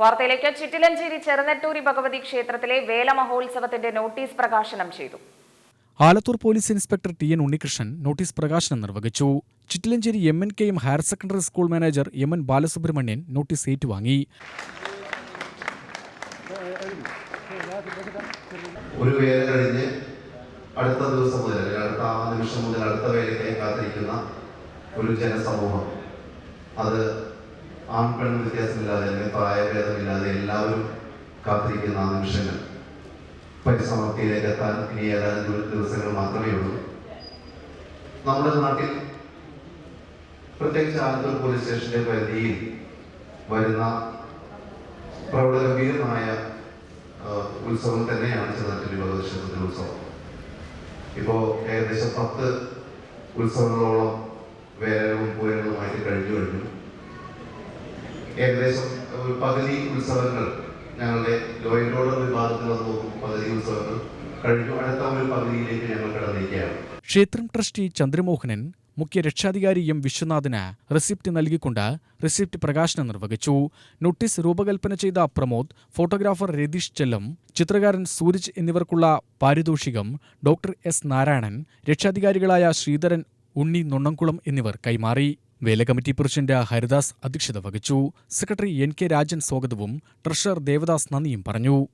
വാർത്തയിലേക്ക് ചിറ്റിലഞ്ചേരി ചെറുനെട്ടൂരി ഭഗവതി ക്ഷേത്രത്തിലെ വേല മഹോത്സവത്തിന്റെ നോട്ടീസ് പ്രകാശനം ചെയ്തു. Alathur police inspector T N Unnikrishnan notice പ്രകാശനം നിർവഹിച്ചു. Chittilanchery M N K M higher secondary school manager M N Balasubramanian notice ഏറ്റുവാങ്ങി. ഒരു വേല കഴിഞ്ഞ് അടുത്ത ദിവസം മുതൽ അടുത്ത ആ നിമിഷം മുതൽ അടുത്ത വേലയ്ക്കായി കാത്തിരിക്കുന്ന ഒരു ജനസമൂഹം. അത് ആൺ പെൺ വ്യത്യാസമില്ലാതെ അല്ലെങ്കിൽ പ്രായഭേദമില്ലാതെ എല്ലാവരും കാത്തിരിക്കുന്ന ആ നിമിഷങ്ങൾ പരിസമാപ്തിയിലേക്ക് എത്താൻ ഇനി ഏതാനും ദിവസങ്ങൾ മാത്രമേ ഉള്ളൂ. നമ്മുടെ നാട്ടിൽ പ്രത്യേകിച്ച് ആലത്തൂർ പോലീസ് സ്റ്റേഷന്റെ പരിധിയിൽ വരുന്ന പ്രൗഢഗംഭീരമായ ഉത്സവം തന്നെയാണ് ചെറുനാട്ടിൽ ഭഗവതി ഉത്സവം. ഇപ്പോൾ ഏകദേശം പത്ത് ഉത്സവങ്ങളോളം വേലകളും പൂരങ്ങളുമായിട്ട് കഴിഞ്ഞു കഴിഞ്ഞു ഏകദേശം ഒരു പകുതി ഉത്സവങ്ങൾ ഞങ്ങളുടെ ലോയൽ റോഡ് വിഭാഗത്തിൽ നിന്നും പകുതി ഉത്സവങ്ങൾ. കഴിഞ്ഞു അടുത്ത ഒരു പകുതിയിലേക്ക് ഞങ്ങൾ കടന്നിരിക്കുകയാണ്. ക്ഷേത്രം ട്രസ്റ്റി ചന്ദ്രമോഹനൻ മുഖ്യ രക്ഷാധികാരി എം വിശ്വനാഥിന് റെസിപ്റ്റ് നൽകിക്കൊണ്ട് റെസിപ്റ്റ് പ്രകാശനം നിർവഹിച്ചു. നോട്ടീസ് രൂപകൽപ്പന ചെയ്ത പ്രമോദ് ഫോട്ടോഗ്രാഫർ രതീഷ് ചെല്ലം ചിത്രകാരൻ സൂരജ് എന്നിവർക്കുള്ള പാരിതോഷികം ഡോക്ടർ എസ് നാരായണൻ രക്ഷാധികാരികളായ ശ്രീധരൻ ഉണ്ണി നൊണ്ണംകുളം എന്നിവർ കൈമാറി. വേല കമ്മിറ്റി പ്രസിഡന്റ് ഹരിദാസ് അധ്യക്ഷത വഹിച്ചു. സെക്രട്ടറി എൻ കെ രാജൻ സ്വാഗതവും ട്രഷറർ ദേവദാസ് നന്ദിയും പറഞ്ഞു.